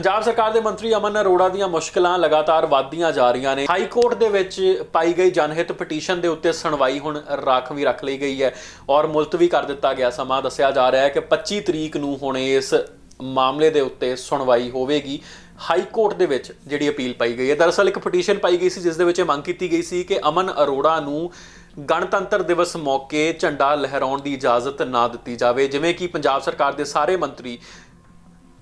ਪੰਜਾਬ ਸਰਕਾਰ ਦੇ ਮੰਤਰੀ ਅਮਨ ਅਰੋੜਾ ਦੀਆਂ ਮੁਸ਼ਕਲਾਂ ਲਗਾਤਾਰ ਵਧਦੀਆਂ ਜਾ ਰਹੀਆਂ ਨੇ। ਹਾਈ ਕੋਰਟ ਦੇ ਵਿੱਚ ਪਾਈ ਗਈ ਜਨਹਿਤ ਪਟੀਸ਼ਨ ਦੇ ਉੱਤੇ ਸੁਣਵਾਈ ਹੁਣ ਰਾਖ ਰੱਖ ਲਈ ਗਈ ਹੈ ਔਰ ਮੁਲਤਵੀ ਕਰ ਦਿੱਤਾ ਗਿਆ ਸਮਾਂ। ਦੱਸਿਆ ਜਾ ਰਿਹਾ ਹੈ ਕਿ 25 ਤਰੀਕ ਨੂੰ ਹੁਣ ਇਸ ਮਾਮਲੇ ਦੇ ਉੱਤੇ ਸੁਣਵਾਈ ਹੋਵੇਗੀ। ਹਾਈ ਕੋਰਟ ਦੇ ਵਿੱਚ ਜਿਹੜੀ ਅਪੀਲ ਪਾਈ ਗਈ ਹੈ। ਦਰਅਸਲ ਇੱਕ ਪਟੀਸ਼ਨ ਪਾਈ ਗਈ ਸੀ, ਜਿਸ ਦੇ ਵਿੱਚ ਇਹ ਮੰਗ ਕੀਤੀ ਗਈ ਸੀ ਕਿ ਅਮਨ ਅਰੋੜਾ ਨੂੰ ਗਣਤੰਤਰ ਦਿਵਸ ਮੌਕੇ ਝੰਡਾ ਲਹਿਰਾਉਣ ਦੀ ਇਜਾਜ਼ਤ ਨਾ ਦਿੱਤੀ ਜਾਵੇ। ਜਿਵੇਂ ਕਿ ਪੰਜਾਬ ਸਰਕਾਰ ਦੇ ਸਾਰੇ ਮੰਤਰੀ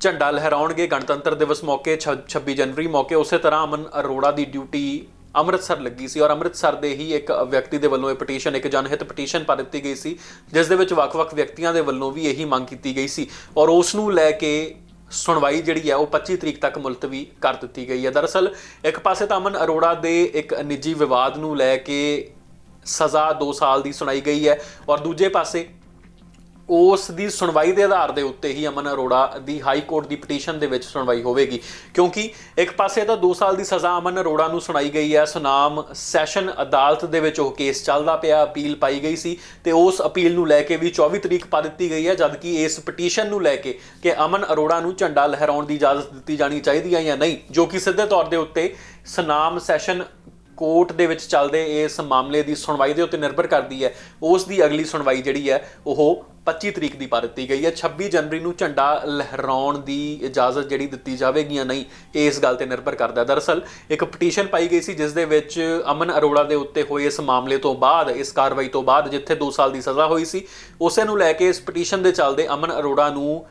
ਝੰਡਾ ਲਹਿਰਾਉਣਗੇ ਗਣਤੰਤਰ ਦਿਵਸ ਮੌਕੇ, ਛ- 26 ਜਨਵਰੀ ਮੌਕੇ। ਉਸੇ ਤਰ੍ਹਾਂ ਅਮਨ ਅਰੋੜਾ ਦੀ ਡਿਊਟੀ ਅੰਮ੍ਰਿਤਸਰ ਲੱਗੀ ਸੀ ਔਰ ਅੰਮ੍ਰਿਤਸਰ ਦੇ ਹੀ ਇੱਕ ਵਿਅਕਤੀ ਦੇ ਵੱਲੋਂ ਇਹ ਪਟੀਸ਼ਨ, ਇੱਕ ਜਨਹਿਤ ਪਟੀਸ਼ਨ ਪਾ ਦਿੱਤੀ ਗਈ ਸੀ, ਜਿਸ ਦੇ ਵਿੱਚ ਵੱਖ-ਵੱਖ ਵਿਅਕਤੀਆਂ ਦੇ ਵੱਲੋਂ ਵੀ ਇਹੀ ਮੰਗ ਕੀਤੀ ਗਈ ਸੀ ਔਰ ਉਸ ਨੂੰ ਲੈ ਕੇ ਸੁਣਵਾਈ ਜਿਹੜੀ ਹੈ, ਉਹ 25 ਤਰੀਕ ਤੱਕ ਮੁਲਤਵੀ ਕਰ ਦਿੱਤੀ ਗਈ ਹੈ। ਦਰਅਸਲ, ਇੱਕ ਪਾਸੇ ਤਾਂ ਅਮਨ ਅਰੋੜਾ ਦੇ ਇੱਕ ਨਿੱਜੀ ਵਿਵਾਦ ਨੂੰ ਲੈ ਕੇ ਸਜ਼ਾ 2 ਸਾਲ ਦੀ ਸੁਣਾਈ ਗਈ ਹੈ ਔਰ ਦੂਜੇ ਪਾਸੇ ਉਸ ਦੀ ਸੁਣਵਾਈ ਦੇ ਆਧਾਰ ਦੇ ਉੱਤੇ ਹੀ ਅਮਨ ਅਰੋੜਾ ਦੀ ਹਾਈ ਕੋਰਟ ਦੀ ਪਟੀਸ਼ਨ ਦੇ ਵਿੱਚ ਸੁਣਵਾਈ ਹੋਵੇਗੀ। ਕਿਉਂਕਿ ਇੱਕ ਪਾਸੇ ਤਾਂ 2 ਸਾਲ ਦੀ ਸਜ਼ਾ ਅਮਨ ਅਰੋੜਾ ਨੂੰ ਸੁਣਾਈ ਗਈ ਹੈ। ਸੁਨਾਮ ਸੈਸ਼ਨ ਅਦਾਲਤ ਦੇ ਵਿੱਚ ਉਹ ਕੇਸ ਚੱਲਦਾ ਪਿਆ, ਅਪੀਲ ਪਾਈ ਗਈ ਸੀ ਤੇ ਉਸ ਅਪੀਲ ਨੂੰ ਲੈ ਕੇ ਵੀ 24 ਤਰੀਕ ਪਾ ਦਿੱਤੀ ਗਈ ਹੈ, ਜਦਕਿ ਇਸ ਪਟੀਸ਼ਨ ਨੂੰ ਲੈ ਕੇ ਕਿ ਅਮਨ ਅਰੋੜਾ ਨੂੰ ਝੰਡਾ ਲਹਿਰਾਉਣ ਦੀ ਇਜਾਜ਼ਤ ਦਿੱਤੀ ਜਾਣੀ ਚਾਹੀਦੀ ਹੈ ਜਾਂ ਨਹੀਂ, ਜੋ ਕਿ ਸਿੱਧੇ ਤੌਰ ਦੇ ਉੱਤੇ ਸੁਨਾਮ ਸੈਸ਼ਨ ਕੋਰਟ ਦੇ ਵਿੱਚ ਚੱਲਦੇ ਇਸ ਮਾਮਲੇ ਦੀ ਸੁਣਵਾਈ ਦੇ ਉੱਤੇ ਨਿਰਭਰ ਕਰਦੀ ਹੈ। ਉਸ ਦੀ ਅਗਲੀ ਸੁਣਵਾਈ ਜਿਹੜੀ ਹੈ, ਉਹ 25 ਤਰੀਕ ਦੀ ਪਾ ਦਿੱਤੀ ਗਈ ਹੈ। 26 ਜਨਵਰੀ ਨੂੰ ਝੰਡਾ ਲਹਿਰਾਉਣ ਦੀ ਇਜਾਜ਼ਤ ਜਿਹੜੀ ਦਿੱਤੀ ਜਾਵੇਗੀ ਜਾਂ ਨਹੀਂ ਇਸ ਗੱਲ ਤੇ ਨਿਰਭਰ ਕਰਦਾ ਦਰਅਸਲ, ਇੱਕ ਪਟੀਸ਼ਨ ਪਾਈ ਗਈ ਸੀ, ਜਿਸ ਦੇ ਵਿੱਚ ਅਮਨ ਅਰੋੜਾ ਦੇ ਉੱਤੇ ਹੋਏ ਇਸ ਮਾਮਲੇ ਤੋਂ ਬਾਅਦ, ਇਸ ਕਾਰਵਾਈ ਤੋਂ ਬਾਅਦ, ਜਿੱਥੇ 2 ਸਾਲ ਦੀ ਸਜ਼ਾ ਹੋਈ ਸੀ, ਉਸੇ ਨੂੰ ਲੈ ਕੇ ਇਸ ਪਟੀਸ਼ਨ ਦੇ ਚੱਲਦੇ ਅਮਨ ਅਰੋੜਾ ਨੂੰ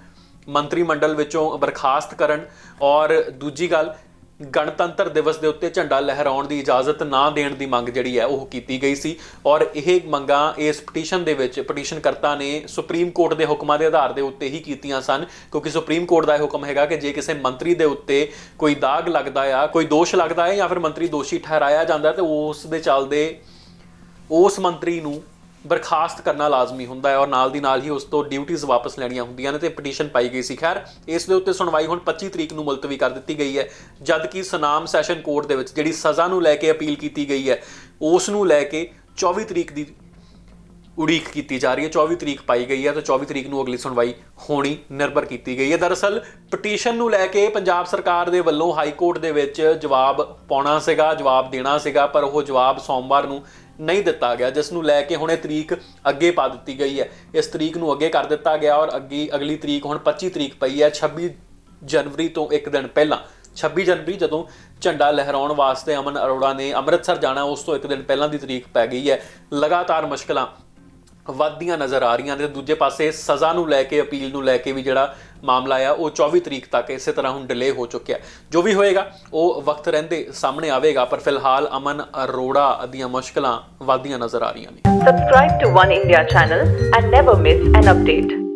ਮੰਤਰੀ ਮੰਡਲ ਵਿੱਚੋਂ ਬਰਖਾਸਤ ਕਰਨ ਔਰ ਦੂਜੀ ਗੱਲ ਗਣਤੰਤਰ ਦਿਵਸ ਦੇ ਉੱਤੇ ਝੰਡਾ ਲਹਿਰਾਉਣ ਦੀ ਇਜਾਜ਼ਤ ਨਾ ਦੇਣ ਦੀ ਮੰਗ ਜਿਹੜੀ ਹੈ, ਉਹ ਕੀਤੀ ਗਈ ਸੀ। ਔਰ ਇਹ ਮੰਗਾਂ ਇਸ ਪਟੀਸ਼ਨ ਦੇ ਵਿੱਚ ਪਟੀਸ਼ਨਕਰਤਾ ਨੇ ਸੁਪਰੀਮ ਕੋਰਟ ਦੇ ਹੁਕਮਾਂ ਦੇ ਆਧਾਰ ਦੇ ਉੱਤੇ ਹੀ ਕੀਤੀਆਂ ਸਨ, ਕਿਉਂਕਿ ਸੁਪਰੀਮ ਕੋਰਟ ਦਾ ਇਹ ਹੁਕਮ ਹੈਗਾ ਕਿ ਜੇ ਕਿਸੇ ਮੰਤਰੀ ਦੇ ਉੱਤੇ ਕੋਈ ਦਾਗ ਲੱਗਦਾ ਆ, ਕੋਈ ਦੋਸ਼ ਲੱਗਦਾ ਹੈ ਜਾਂ ਫਿਰ ਮੰਤਰੀ ਦੋਸ਼ੀ ਠਹਿਰਾਇਆ ਜਾਂਦਾ ਹੈ, ਤੇ ਉਸ ਦੇ ਚੱਲਦੇ ਉਸ ਮੰਤਰੀ ਨੂੰ ਬਰਖਾਸਤ ਕਰਨਾ ਲਾਜ਼ਮੀ ਹੁੰਦਾ ਹੈ ਔਰ ਨਾਲ ਦੀ ਨਾਲ ਹੀ ਉਸ ਤੋਂ ਡਿਊਟੀਆਂ ਵਾਪਸ ਲੈਣੀਆਂ ਹੁੰਦੀਆਂ ਨੇ ਤੇ ਪਟੀਸ਼ਨ ਪਾਈ ਗਈ ਸੀ। ਖੈਰ, ਇਸ ਦੇ ਉੱਤੇ ਸੁਣਵਾਈ ਹੁਣ 25 ਤਰੀਕ ਨੂੰ ਮੁਲਤਵੀ ਕਰ ਦਿੱਤੀ ਗਈ ਹੈ, ਜਦਕਿ ਸੁਨਾਮ ਸੈਸ਼ਨ ਕੋਰਟ ਦੇ ਵਿੱਚ ਜਿਹੜੀ ਸਜ਼ਾ ਨੂੰ ਲੈ ਕੇ ਅਪੀਲ ਕੀਤੀ ਗਈ ਹੈ, ਉਸ ਨੂੰ ਲੈ ਕੇ 24 ਤਰੀਕ ਦੀ ਉਡੀਕ ਕੀਤੀ ਜਾ ਰਹੀ ਹੈ। 24 ਤਰੀਕ ਪਾਈ ਗਈ ਹੈ ਤਾਂ 24 ਤਰੀਕ ਨੂੰ ਅਗਲੀ ਸੁਣਵਾਈ ਹੋਣੀ ਨਿਰਭਰ ਕੀਤੀ ਗਈ ਹੈ। ਦਰਅਸਲ ਪਟੀਸ਼ਨ ਨੂੰ ਲੈ ਕੇ ਪੰਜਾਬ ਸਰਕਾਰ ਦੇ ਵੱਲੋਂ ਹਾਈ ਕੋਰਟ ਦੇ ਵਿੱਚ ਜਵਾਬ ਪਾਉਣਾ ਸੀਗਾ, ਜਵਾਬ ਦੇਣਾ ਸੀਗਾ, ਪਰ ਉਹ ਜਵਾਬ ਸੋਮਵਾਰ ਨੂੰ ਨਹੀਂ ਦਿੱਤਾ ਗਿਆ, ਜਿਸ ਨੂੰ ਲੈ ਕੇ ਹੁਣ ਇਹ ਤਰੀਕ ਅੱਗੇ ਪਾ ਦਿੱਤੀ ਗਈ ਹੈ। ਇਸ ਤਰੀਕ ਨੂੰ ਅੱਗੇ ਕਰ ਦਿੱਤਾ ਗਿਆ ਔਰ ਅੱਗੇ, ਅਗਲੀ ਤਰੀਕ ਹੁਣ 25 ਤਰੀਕ ਪਈ ਹੈ 26 ਜਨਵਰੀ ਤੋਂ ਇੱਕ ਦਿਨ ਪਹਿਲਾਂ। 26 ਜਨਵਰੀ ਜਦੋਂ ਝੰਡਾ ਲਹਿਰਾਉਣ ਵਾਸਤੇ ਅਮਨ ਅਰੋੜਾ ਨੇ ਅੰਮ੍ਰਿਤਸਰ ਜਾਣਾ, ਉਸ ਤੋਂ ਇੱਕ ਦਿਨ ਪਹਿਲਾਂ ਦੀ ਤਰੀਕ ਪੈ ਗਈ ਹੈ। ਲਗਾਤਾਰ ਮੁਸ਼ਕਲਾਂ ਵੱਧਦੀਆਂ ਨਜ਼ਰ ਆ ਰਹੀਆਂ ਨੇ ਤੇ ਦੂਜੇ ਪਾਸੇ ਸਜ਼ਾ ਨੂੰ ਲੈ ਕੇ, ਅਪੀਲ ਨੂੰ ਲੈ ਕੇ ਵੀ ਜਿਹੜਾ ਮਾਮਲਾ ਆ, ਉਹ 24 ਤਰੀਕ ਤੱਕ ਇਸੇ ਤਰ੍ਹਾਂ ਹੁਣ ਡਿਲੇ ਹੋ ਚੁੱਕਿਆ ਜੋ ਵੀ ਹੋਏਗਾ, ਉਹ ਵਕਤ ਰਹਿੰਦੇ ਸਾਹਮਣੇ ਆਵੇਗਾ, ਪਰ ਫਿਲਹਾਲ ਅਮਨ ਅਰੋੜਾ ਦੀਆਂ ਮੁਸ਼ਕਲਾਂ ਵੱਧਦੀਆਂ ਨਜ਼ਰ ਆ ਰਹੀਆਂ ਨੇ subscribe to One India channel and never miss an update.